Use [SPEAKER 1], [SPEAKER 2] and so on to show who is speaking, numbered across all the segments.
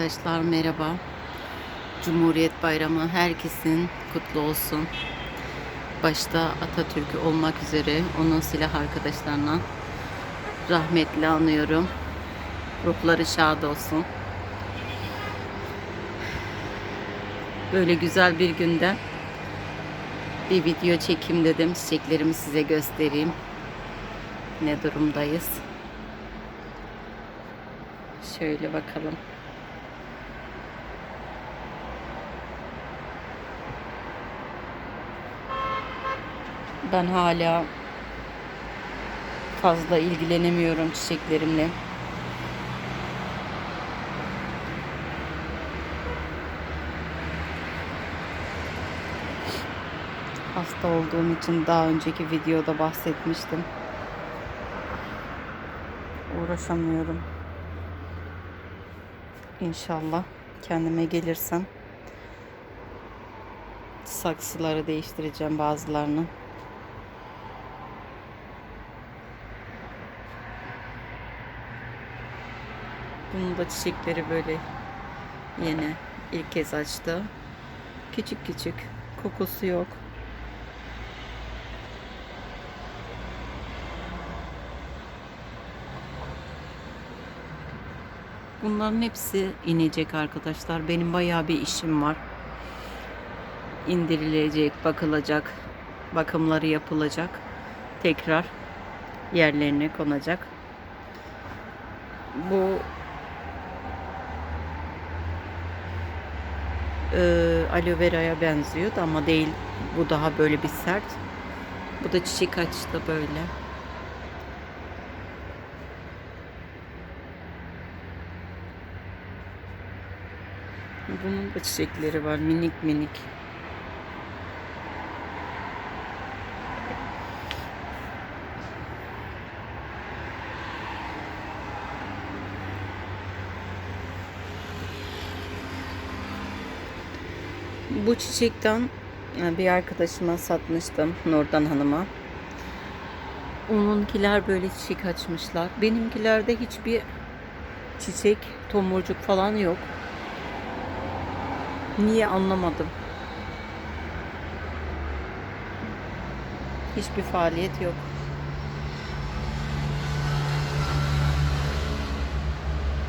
[SPEAKER 1] Arkadaşlar merhaba. Cumhuriyet Bayramı herkesin kutlu olsun. Başta Atatürk'ü olmak üzere onun silah arkadaşlarına rahmetle anıyorum. Ruhları şad olsun. Böyle güzel bir günde bir video çekeyim dedim. Çiçeklerimi size göstereyim. Ne durumdayız? Şöyle bakalım. Ben hala fazla ilgilenemiyorum çiçeklerimle. Hasta olduğum için daha önceki videoda bahsetmiştim. Uğraşamıyorum. İnşallah kendime gelirsem saksıları değiştireceğim bazılarını. Da çiçekleri böyle yeni ilk kez açtı. Küçük küçük kokusu yok. Bunların hepsi inecek arkadaşlar. Benim bayağı bir işim var. İndirilecek, bakılacak, bakımları yapılacak. Tekrar yerlerine konacak. Bu e, aloe vera'ya benziyordu ama değil. Bu daha böyle bir sert. Bu da çiçek açtı böyle. Bunun da çiçekleri var minik minik. Bu çiçekten e, bir arkadaşıma satmıştım Nurdan Hanım'a. Onunkiler böyle çiçek açmışlar. Benimkilerde hiçbir çiçek, tomurcuk falan yok. Niye anlamadım. Hiçbir faaliyet yok.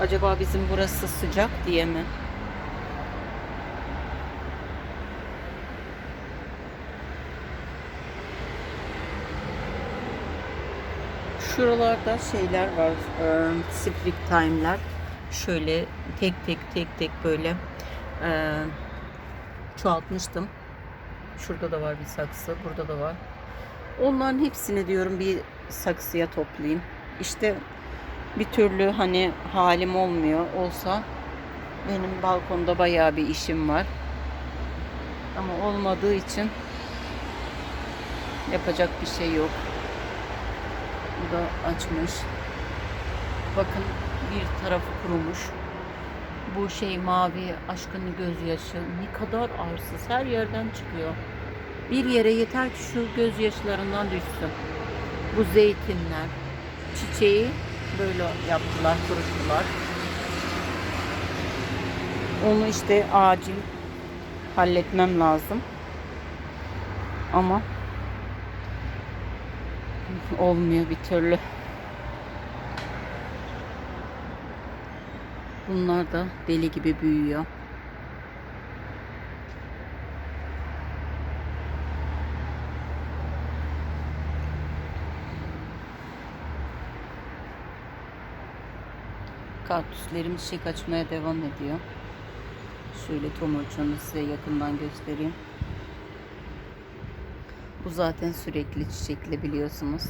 [SPEAKER 1] Acaba bizim burası sıcak diye mi? Şuralarda şeyler var. E, spring time'ler. Şöyle tek tek tek tek böyle e, çoğaltmıştım. Şurada da var bir saksı. Burada da var. Onların hepsini diyorum bir saksıya toplayayım. İşte bir türlü hani halim olmuyor. Olsa benim balkonda bayağı bir işim var. Ama olmadığı için yapacak bir şey yok. Da açmış. Bakın bir tarafı kurumuş. Bu şey mavi aşkının gözyaşı ne kadar arsız her yerden çıkıyor. Bir yere yeter ki şu gözyaşlarından düşsün. Bu zeytinler, çiçeği böyle yaptılar, kuruttular. Onu işte acil halletmem lazım. Ama olmuyor bir türlü. Bunlar da deli gibi büyüyor. Kaktüslerim çiçek açmaya devam ediyor. Şöyle tomurcuğunu size yakından göstereyim. Bu zaten sürekli çiçekli biliyorsunuz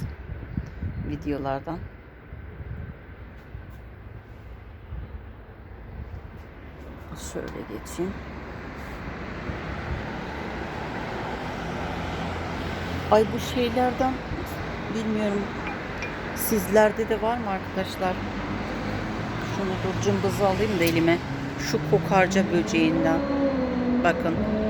[SPEAKER 1] videolardan. Şöyle geçeyim. Ay bu şeylerden bilmiyorum. Sizlerde de var mı arkadaşlar? Şunu dur cımbızı alayım da elime. Şu kokarca böceğinden. Bakın.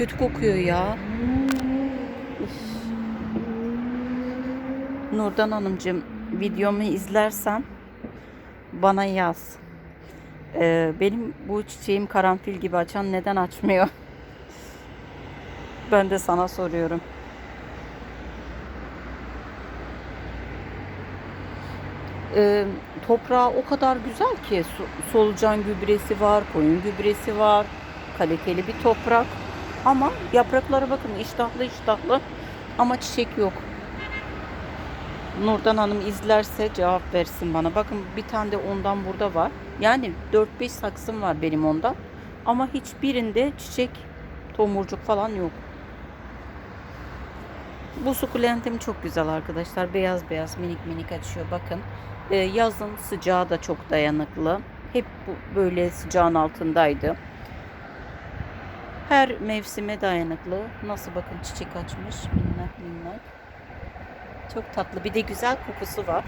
[SPEAKER 1] Kötü kokuyor ya. Üf. Nurdan Hanımcığım videomu izlersen bana yaz. Ee, benim bu çiçeğim karanfil gibi açan neden açmıyor? Ben de sana soruyorum. Ee, toprağı o kadar güzel ki solucan gübresi var, koyun gübresi var, kaliteli bir toprak. Ama yapraklara bakın iştahlı iştahlı ama çiçek yok. Nurdan Hanım izlerse cevap versin bana. Bakın bir tane de ondan burada var. Yani 4-5 saksım var benim ondan. Ama hiçbirinde çiçek, tomurcuk falan yok. Bu sukulentim çok güzel arkadaşlar. Beyaz beyaz minik minik açıyor. Bakın Ee, yazın sıcağı da çok dayanıklı. Hep bu, böyle sıcağın altındaydı. Her mevsime dayanıklı. Nasıl bakın çiçek açmış. Minnak minnak. Çok tatlı. Bir de güzel kokusu var.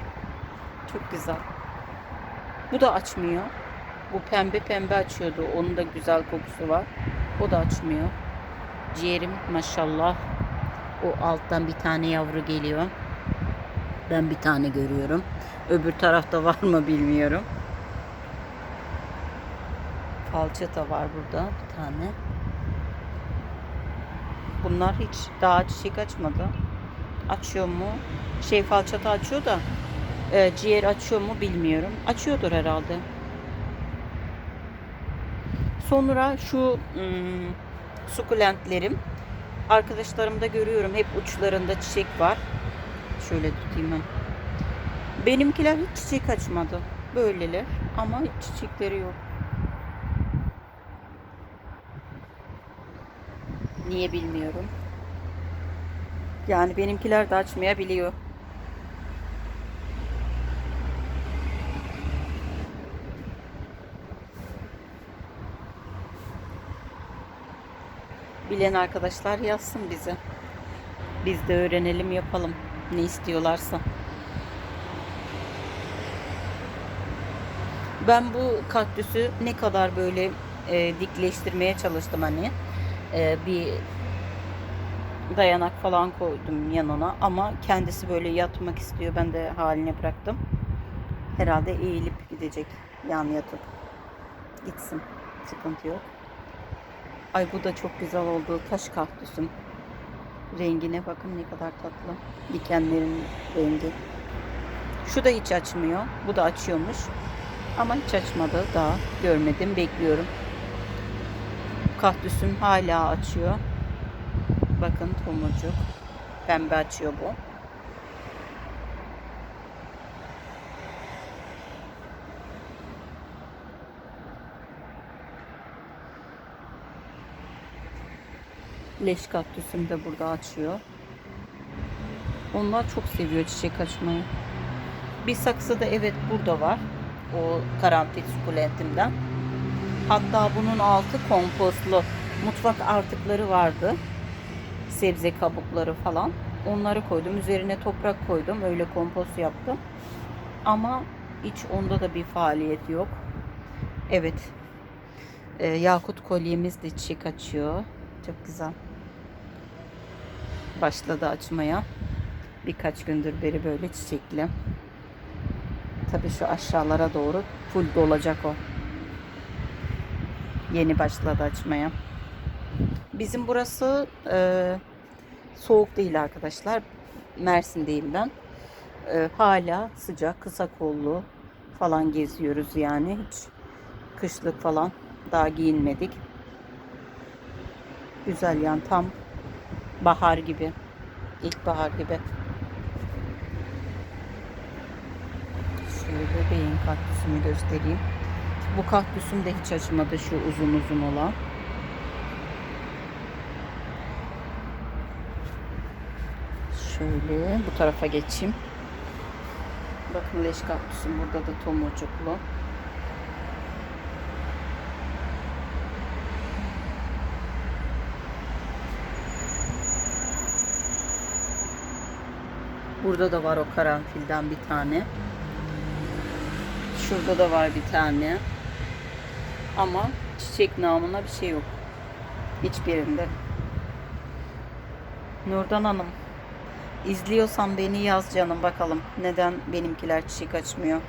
[SPEAKER 1] Çok güzel. Bu da açmıyor. Bu pembe pembe açıyordu. Onun da güzel kokusu var. O da açmıyor. Ciğerim maşallah. O alttan bir tane yavru geliyor. Ben bir tane görüyorum. Öbür tarafta var mı bilmiyorum. Falçata var burada bir tane. Bunlar hiç daha çiçek açmadı. Açıyor mu? Şey falçata açıyor da e, ciğer açıyor mu bilmiyorum. Açıyordur herhalde. Sonra şu hmm, sukulentlerim arkadaşlarımda görüyorum hep uçlarında çiçek var. Şöyle tutayım ben. Benimkiler hiç çiçek açmadı. Böyleler ama hiç çiçekleri yok. Niye bilmiyorum. Yani benimkiler de açmayabiliyor. Bilen arkadaşlar yazsın bize. Biz de öğrenelim yapalım. Ne istiyorlarsa. Ben bu kaktüsü ne kadar böyle e, dikleştirmeye çalıştım hani. E, bir dayanak falan koydum yanına ama kendisi böyle yatmak istiyor. Ben de haline bıraktım. Herhalde eğilip gidecek yan yatıp. Gitsin. Sıkıntı yok. Ay bu da çok güzel oldu. Taş kaktüsüm. Rengine bakın ne kadar tatlı. Dikenlerin rengi. Şu da hiç açmıyor. Bu da açıyormuş. Ama hiç açmadı daha. Görmedim. Bekliyorum. Kaktüsüm hala açıyor. Bakın tomurcuk. Pembe açıyor bu. Leş kaktüsüm de burada açıyor. Onlar çok seviyor çiçek açmayı. Bir saksı da evet burada var. O karanfil sukulentimden. Hatta bunun altı kompostlu. Mutfak artıkları vardı. Sebze kabukları falan. Onları koydum. Üzerine toprak koydum. Öyle kompost yaptım. Ama hiç onda da bir faaliyet yok. Evet. Ee, yakut kolyemiz de çiçek açıyor. Çok güzel. Başladı açmaya. Birkaç gündür beri böyle çiçekli. Tabii şu aşağılara doğru full dolacak o. Yeni başladı açmaya. Bizim burası e, soğuk değil arkadaşlar. Mersin'deyim ben. E, hala sıcak, kısa kollu falan geziyoruz yani. Hiç kışlık falan daha giyinmedik. Güzel yani tam bahar gibi. İlkbahar gibi. Şöyle beyin kaktüsümü göstereyim. Bu kaktüsüm de hiç açmadı şu uzun uzun olan. Şöyle bu tarafa geçeyim. Bakın leş kaktüsüm burada da tomurcuklu. Burada da var o karanfilden bir tane. Şurada da var bir tane. Ama çiçek namına bir şey yok. Hiçbirinde. Nurdan Hanım. izliyorsan beni yaz canım bakalım. Neden benimkiler çiçek açmıyor?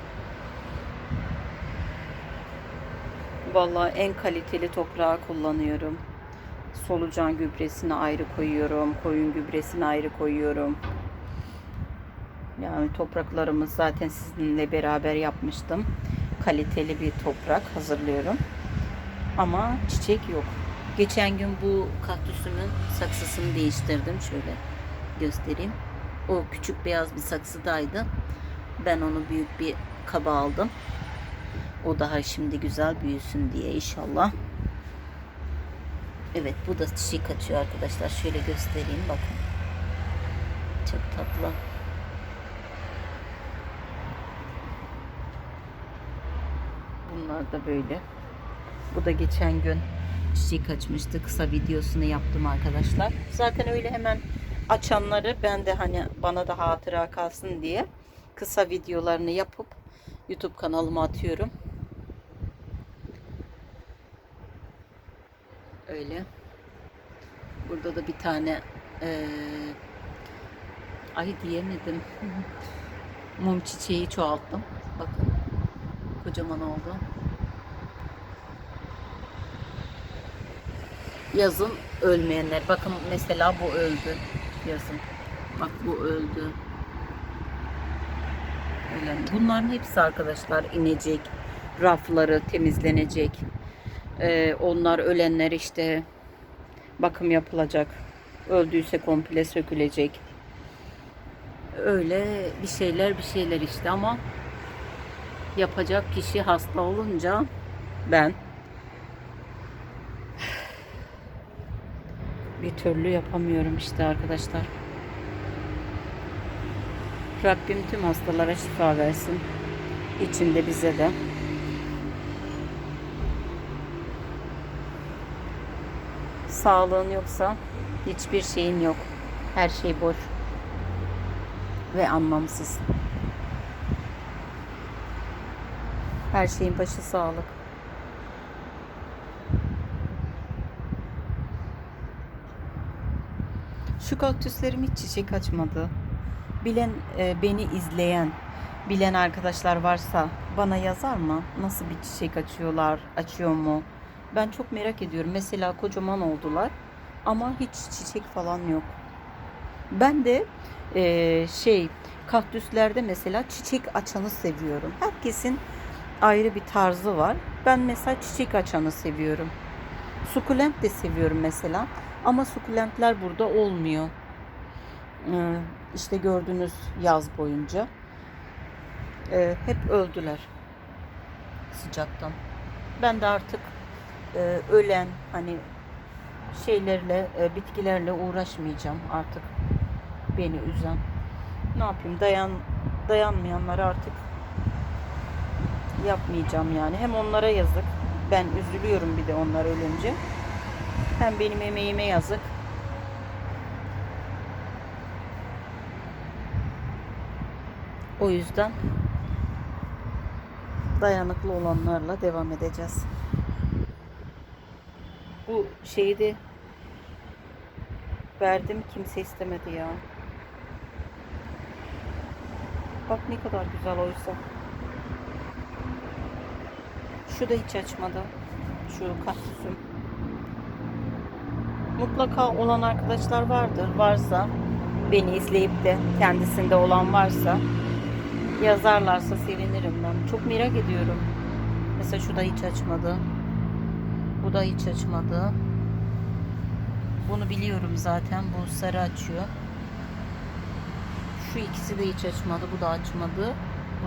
[SPEAKER 1] Vallahi en kaliteli toprağı kullanıyorum. Solucan gübresini ayrı koyuyorum. Koyun gübresini ayrı koyuyorum. Yani topraklarımız zaten sizinle beraber yapmıştım. Kaliteli bir toprak hazırlıyorum. Ama çiçek yok. Geçen gün bu kaktüsümün saksısını değiştirdim. Şöyle göstereyim. O küçük beyaz bir saksıdaydı. Ben onu büyük bir kaba aldım. O daha şimdi güzel büyüsün diye inşallah. Evet bu da çiçek açıyor arkadaşlar. Şöyle göstereyim bakın. Çok tatlı. Bunlar da böyle. Bu da geçen gün çiçek açmıştı. Kısa videosunu yaptım arkadaşlar. Zaten öyle hemen açanları ben de hani bana da hatıra kalsın diye kısa videolarını yapıp YouTube kanalıma atıyorum. Öyle. Burada da bir tane eee, ay diyemedim. Mum çiçeği çoğalttım. Bakın. Kocaman oldu. Yazın ölmeyenler. Bakın mesela bu öldü. Yazın. Bak bu öldü. Ölen. Bunların hepsi arkadaşlar inecek. Rafları temizlenecek. Ee, onlar ölenler işte bakım yapılacak. Öldüyse komple sökülecek. Öyle bir şeyler bir şeyler işte ama yapacak kişi hasta olunca ben bir türlü yapamıyorum işte arkadaşlar. Rabbim tüm hastalara şifa versin. İçinde bize de. Sağlığın yoksa hiçbir şeyin yok. Her şey boş ve anlamsız. Her şeyin başı sağlık. Şu kaktüslerim hiç çiçek açmadı. Bilen, e, beni izleyen, bilen arkadaşlar varsa bana yazar mı? Nasıl bir çiçek açıyorlar, açıyor mu? Ben çok merak ediyorum. Mesela kocaman oldular ama hiç çiçek falan yok. Ben de e, şey kaktüslerde mesela çiçek açanı seviyorum. Herkesin ayrı bir tarzı var. Ben mesela çiçek açanı seviyorum. Sukulent de seviyorum mesela. Ama sukulentler burada olmuyor. Ee, işte gördüğünüz yaz boyunca. Ee, hep öldüler. Sıcaktan. Ben de artık e, ölen hani şeylerle, e, bitkilerle uğraşmayacağım artık. Beni üzen. Ne yapayım? Dayan dayanmayanları artık yapmayacağım yani. Hem onlara yazık. Ben üzülüyorum bir de onlar ölünce. Hem benim emeğime yazık. O yüzden dayanıklı olanlarla devam edeceğiz. Bu şeyi de verdim kimse istemedi ya. Bak ne kadar güzel oysa. Şu da hiç açmadı. Şu kaktüsüm. Mutlaka olan arkadaşlar vardır. Varsa beni izleyip de kendisinde olan varsa yazarlarsa sevinirim ben. Çok merak ediyorum. Mesela şu da hiç açmadı. Bu da hiç açmadı. Bunu biliyorum zaten. Bu sarı açıyor. Şu ikisi de hiç açmadı. Bu da açmadı.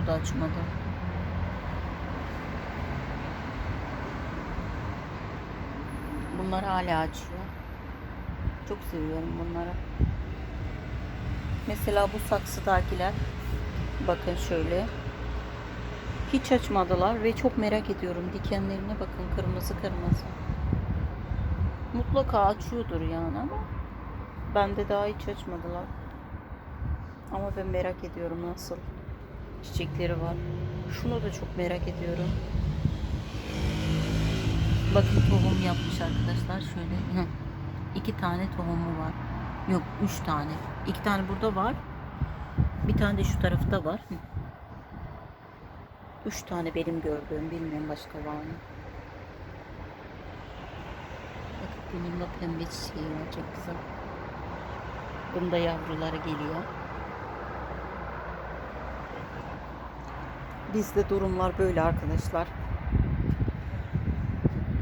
[SPEAKER 1] Bu da açmadı. Bunlar hala açıyor. Çok seviyorum bunları. Mesela bu saksıdakiler bakın şöyle hiç açmadılar ve çok merak ediyorum dikenlerine bakın kırmızı kırmızı. Mutlaka açıyordur yani ama bende daha hiç açmadılar. Ama ben merak ediyorum nasıl çiçekleri var. Şunu da çok merak ediyorum. Bakın tohum yapmış arkadaşlar. Şöyle iki tane tohumu var. Yok üç tane. İki tane burada var. Bir tane de şu tarafta var. Üç tane benim gördüğüm. Bilmiyorum başka var mı? Bakın bunun da pembe çiçeği var. Çok güzel. Bunda yavruları geliyor. Bizde durumlar böyle arkadaşlar.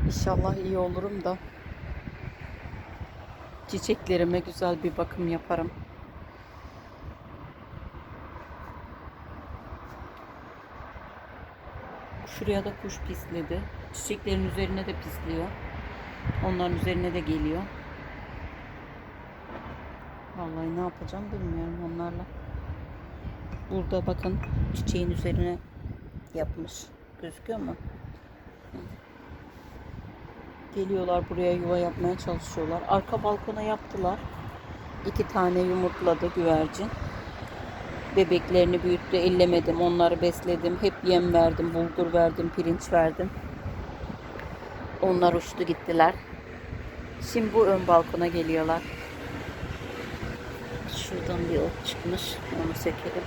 [SPEAKER 1] İnşallah iyi olurum da çiçeklerime güzel bir bakım yaparım. Şuraya da kuş pisledi. Çiçeklerin üzerine de pisliyor. Onların üzerine de geliyor. Vallahi ne yapacağım bilmiyorum onlarla. Burada bakın çiçeğin üzerine yapmış. Gözüküyor mu? Geliyorlar buraya yuva yapmaya çalışıyorlar. Arka balkona yaptılar. İki tane yumurtladı güvercin. Bebeklerini büyüttü. Ellemedim. Onları besledim. Hep yem verdim. Bulgur verdim. Pirinç verdim. Onlar uçtu gittiler. Şimdi bu ön balkona geliyorlar. Şuradan bir ot çıkmış. Onu sökelim.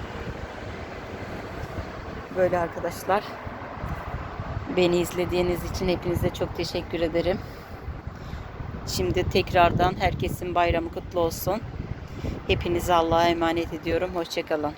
[SPEAKER 1] Böyle arkadaşlar. Beni izlediğiniz için hepinize çok teşekkür ederim. Şimdi tekrardan herkesin bayramı kutlu olsun. Hepinizi Allah'a emanet ediyorum. Hoşçakalın.